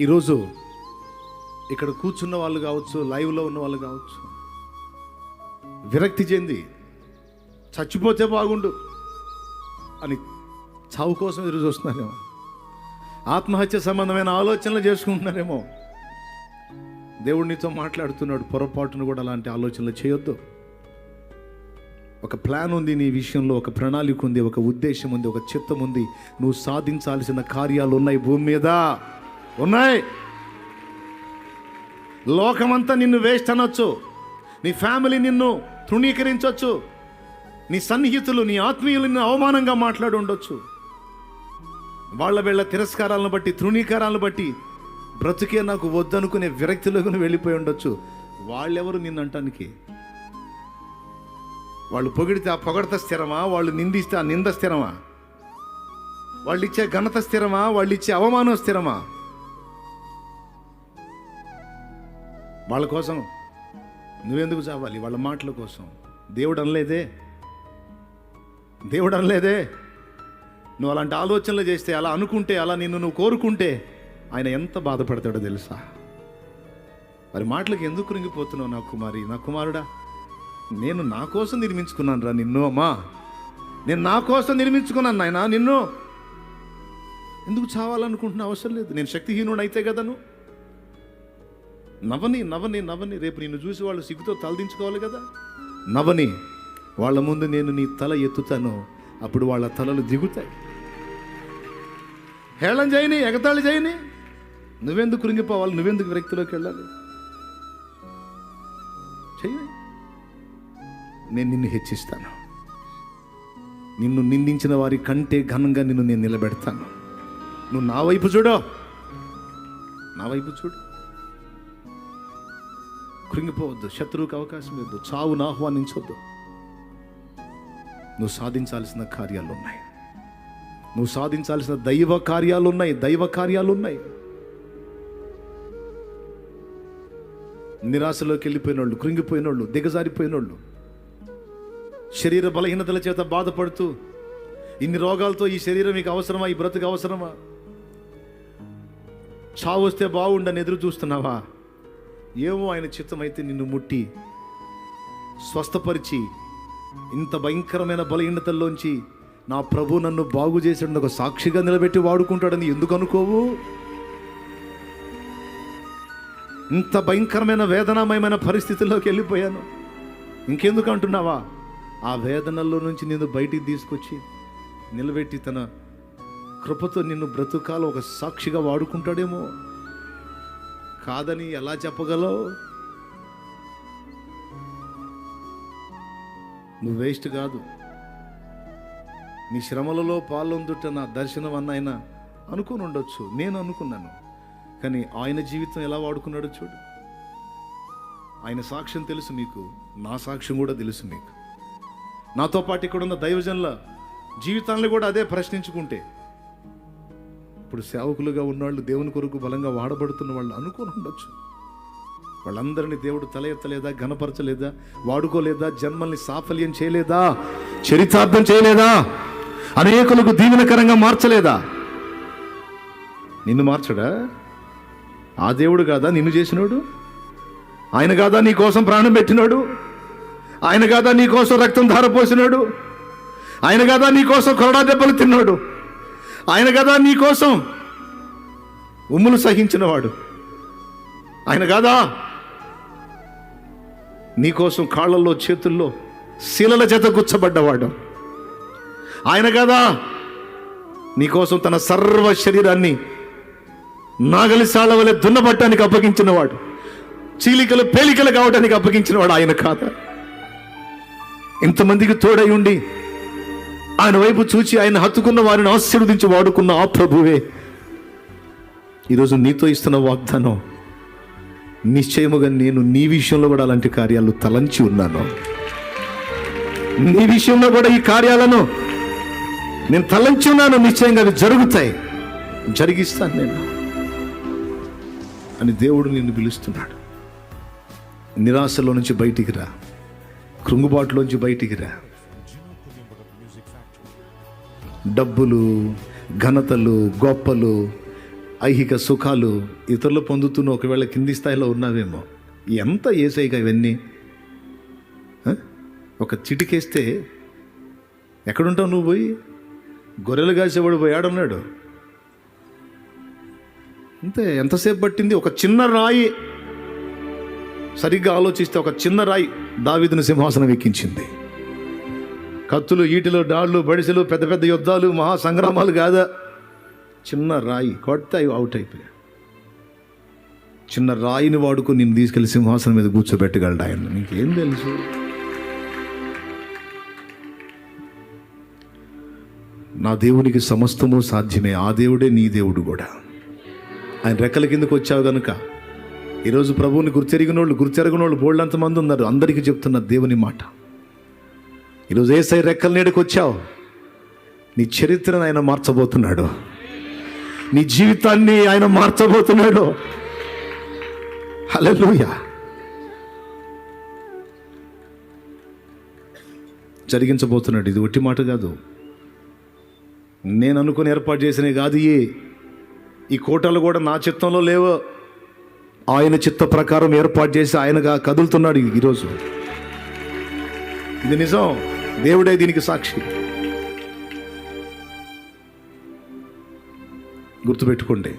ఈరోజు ఇక్కడ కూర్చున్న వాళ్ళు కావచ్చు లైవ్లో ఉన్న వాళ్ళు కావచ్చు విరక్తి చెంది చచ్చిపోతే బాగుండు అని చావు కోసం ఎదురు చూస్తున్నారేమో ఆత్మహత్య సంబంధమైన ఆలోచనలు చేసుకుంటున్నారేమో. దేవుడు నీతో మాట్లాడుతున్నాడు పొరపాటును కూడా అలాంటి ఆలోచనలు చేయొద్దు. ఒక ప్లాన్ ఉంది నీ విషయంలో ఒక ప్రణాళిక ఉంది ఒక ఉద్దేశం ఉంది ఒక చిత్తం ఉంది. నువ్వు సాధించాల్సిన కార్యాలు ఉన్నాయి భూమి మీద. ఉన్నాయి. లోకమంతా నిన్ను వేస్ట్ అనొచ్చు నీ ఫ్యామిలీ నిన్ను తృణీకరించవచ్చు నీ సన్నిహితులు నీ ఆత్మీయులు నిన్ను అవమానంగా మాట్లాడి ఉండొచ్చు వాళ్ళ వీళ్ళ తిరస్కారాలను బట్టి తృణీకారాలను బట్టి బ్రతుకే నాకు వద్దనుకునే విరక్తిలోకి వెళ్ళిపోయి ఉండొచ్చు. వాళ్ళెవరు నిన్ను అంటానికి వాళ్ళు పొగిడితే ఆ పొగడత స్థిరమా? వాళ్ళు నిందిస్తే ఆ నింద స్థిరమా? వాళ్ళు ఇచ్చే ఘనత స్థిరమా? వాళ్ళు ఇచ్చే అవమానం స్థిరమా? వాళ్ళ కోసం. నువ్వెందుకు చావాలి? వాళ్ళ మాటల కోసం. దేవుడు అనలేదే. దేవుడు అనలేదే. నువ్వు అలాంటి ఆలోచనలు చేస్తే అలా అనుకుంటే అలా నిన్ను నువ్వు కోరుకుంటే ఆయన ఎంత బాధపడతాడో తెలుసా? మరి మాటలకు ఎందుకు రింగిపోతున్నావు నా కుమారి? నా కుమారుడా నేను నా కోసం నిర్మించుకున్నాను రా నిన్ను అమ్మా. నేను నా కోసం నిర్మించుకున్నాను నాయన నిన్ను. ఎందుకు చావాలనుకుంటున్న అవసరం లేదు. నేను శక్తిహీనుడు అయితే కదా నువ్వు. నవని నవని నవని రేపు నిన్ను చూసి వాళ్ళు సిగ్గుతో తలదించుకోవాలి కదా? నవని వాళ్ళ ముందు నేను నీ తల ఎత్తుతాను. అప్పుడు వాళ్ళ తలలు దిగుతాయి. హేళన చేయని ఎగతాళి చేయని నువ్వెందుకు కృంగిపోవాలి? నువ్వెందుకు వ్యక్తిలోకి వెళ్ళాలి? చేయని నేను నిన్ను హెచ్చిస్తాను. నిన్ను నిందించిన వారి కంటే ఘనంగా నిన్ను నేను నిలబెడతాను. నువ్వు నా వైపు చూడు. నా వైపు చూడు. కృంగిపోవద్దు శత్రువుకి అవకాశం ఇవ్వద్దు చావును ఆహ్వానించవద్దు నువ్వు సాధించాల్సిన కార్యాలు ఉన్నాయి నువ్వు సాధించాల్సిన దైవ కార్యాలు ఉన్నాయి దైవ కార్యాలు ఉన్నాయి నిరాశలోకి వెళ్ళిపోయినోళ్ళు కృంగిపోయినోళ్ళు దిగజారిపోయినోళ్ళు శరీర బలహీనతల చేత బాధపడుతూ ఇన్ని రోగాలతో ఈ శరీరం మీకు అవసరమా? ఈ బ్రతుకు అవసరమా? చావు వస్తే బాగుండని ఎదురు చూస్తున్నావా? ఏమో ఆయన చిత్తమైతే నిన్ను ముట్టి స్వస్థపరిచి ఇంత భయంకరమైన బలహీనతల్లోంచి నా ప్రభు నన్ను బాగు చేసాడని ఒక సాక్షిగా నిలబెట్టి వాడుకుంటాడని ఎందుకు అనుకోవు? ఇంత భయంకరమైన వేదనామయమైన పరిస్థితుల్లోకి వెళ్ళిపోయాను. ఇంకెందుకు అంటున్నావా? ఆ వేదనల్లో నుంచి నేను బయటికి తీసుకొచ్చి నిలబెట్టి తన కృపతో నిన్ను బ్రతుకాలు ఒక సాక్షిగా వాడుకుంటాడేమో. కాదని ఎలా చెప్పగలవు? నువ్వు వేస్ట్ కాదు. నీ శ్రమలలో పాల్గొందుట నా దర్శనం అన్న ఆయన అనుకుని ఉండొచ్చు. నేను అనుకున్నాను. కానీ ఆయన జీవితం ఎలా వాడుకున్నాడో చూడు. ఆయన సాక్ష్యం తెలుసు మీకు. నా సాక్ష్యం కూడా తెలుసు మీకు. నాతో పాటు ఇక్కడ ఉన్న దైవజనుల జీవితాలను కూడా అదే ప్రశ్నించుకుంటే ఇప్పుడు సేవకులుగా ఉన్నవాళ్ళు దేవుని కొరకు బలంగా వాడబడుతున్న వాళ్ళు అనుకుని ఉండొచ్చు. వాళ్ళందరినీ దేవుడు తల ఎత్తలేదా ఘనపరచలేదా వాడుకోలేదా జన్మల్ని సాఫల్యం చేయలేదా చరితార్థం చేయలేదా అనేకులకు దీవెనకరంగా మార్చలేదా? నిన్ను మార్చడా? ఆ దేవుడు కాదా నిన్ను చేసినోడు? ఆయన కాదా నీ కోసం ప్రాణం పెట్టినాడు? ఆయన కాదా నీ కోసం రక్తం ధారపోసినాడు? ఆయన కాదా నీ కోసం కొరడా దెబ్బలు తిన్నాడు? ఆయన కదా నీ కోసం. ఉమ్ములు సహించినవాడు. ఆయన కాదా? నీకోసం కాళ్ళల్లో చేతుల్లో శీలల చేత గుచ్చబడ్డవాడు. ఆయన కదా? నీకోసం తన సర్వ శరీరాన్ని నాగలి సాళ్ళ వలె దున్నబట్టానికి అప్పగించినవాడు. చీలికలు పేలికలు కావడానికి అప్పగించినవాడు ఆయన కాదా? ఇంతమందికి తోడై ఉండి ఆయన వైపు చూచి ఆయన హత్తుకున్న వారిని ఆశీర్వదించి వాడుకున్న ఆ ప్రభువే. ఈరోజు నీతో ఇస్తున్న వాగ్దానం నిశ్చయముగా నేను నీ విషయంలో కూడా అలాంటి కార్యాలు తలంచి ఉన్నాను. నీ విషయంలో కూడా ఈ కార్యాలను నేను తలంచి ఉన్నాను నిశ్చయంగా అవి జరుగుతాయి. జరిగిస్తాను నేను అని దేవుడు నిన్ను పిలుస్తున్నాడు. నిరాశలో నుంచి బయటికి రా కృంగుబాటులోంచి బయటికి రా. డబ్బులు ఘనతలు గొప్పలు ఐహిక సుఖాలు ఇతరులు పొందుతున్న ఒకవేళ కింది స్థాయిలో ఉన్నావేమో ఎంత ఏసైగా ఇవన్నీ? ఒక చిటికేస్తే ఎక్కడుంటావు నువ్వు పోయి? గొర్రెలు కాసేవాడు పోయాడన్నాడు అంతే ఎంతసేపు పట్టింది? ఒక చిన్న రాయి. సరిగ్గా ఆలోచిస్తే ఒక చిన్న రాయి దావీదుని సింహాసనం ఎక్కించింది. కత్తులు ఈటిలు డాళ్ళు బడిసెలు పెద్ద పెద్ద యుద్ధాలు మహా సంగ్రామాలు కాదా? చిన్న రాయి కొడితే అవి అవుట్ అయిపోయా చిన్న రాయిని వాడుకు నేను తీసుకెళ్ళి సింహాసనం మీద కూర్చోబెట్టగలడు ఆయన నీకేం తెలుసు? నా దేవునికి సమస్తము సాధ్యమే. ఆ దేవుడే నీ దేవుడు కూడా. ఆయన రెక్కల కిందకు వచ్చావు కనుక ఈరోజు ప్రభువుని గుర్తెరిగిన వాళ్ళు గుర్తెరగిన వాళ్ళు బోళ్ళంత మంది ఉన్నారు. అందరికీ చెప్తున్న దేవుని మాట. ఈరోజు ఏసై రెక్కల నీడకు వచ్చావు. నీ చరిత్రను ఆయన మార్చబోతున్నాడు. నీ జీవితాన్ని ఆయన మార్చబోతున్నాడు. హలోయ జరిగించబోతున్నాడు. ఇది ఒట్టి మాట కాదు. నేను అనుకుని ఏర్పాటు చేసినవి కాదు ఈ. ఈ కోటలు కూడా నా చిత్తంలో లేవు. ఆయన చిత్త ప్రకారం ఏర్పాటు చేసి ఆయనగా కదులుతున్నాడు ఈరోజు ఇది నిజం. దేవుడే దీనికి సాక్షి. గుర్తుపెట్టుకోండి.